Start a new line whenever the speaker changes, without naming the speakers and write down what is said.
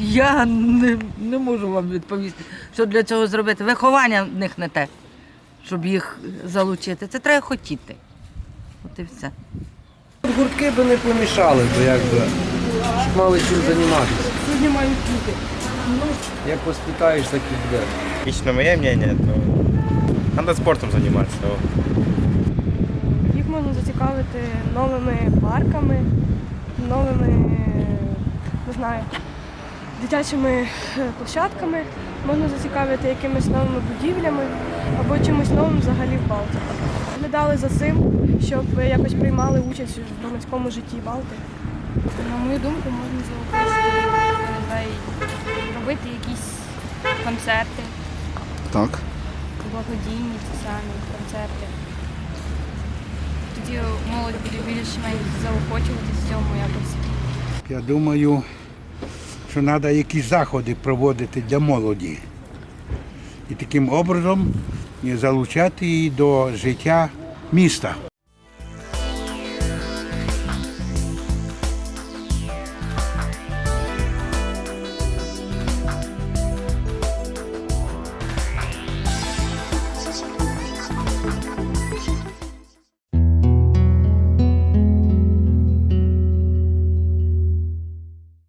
Я не, не можу вам відповісти, що для цього зробити. Виховання в них не те, щоб їх залучити. Це треба хотіти. От і все.
Гуртки би не помішали, бо якби щоб мали чим займатися.
Сьогодні мають бути.
Як воспитаєш, так і буде.
Лично мое мнение, то надо спортом заниматься.
Їх можна зацікавити новими парками, новими, не знаю, дитячими е, площадками, можна зацікавити якимись новими будівлями або чимось новим взагалі в Балті. Глядали за цим, щоб якось приймали участь в громадському житті Балти.
На мою думку, можна заохочувати людей робити якісь концерти,
Так.
благодійні ті самі концерти. Тоді молодь буде більш-менш заохочувати в цьому якось.
Я думаю, що треба якісь заходи проводити для молоді. І таким образом залучати її до життя міста.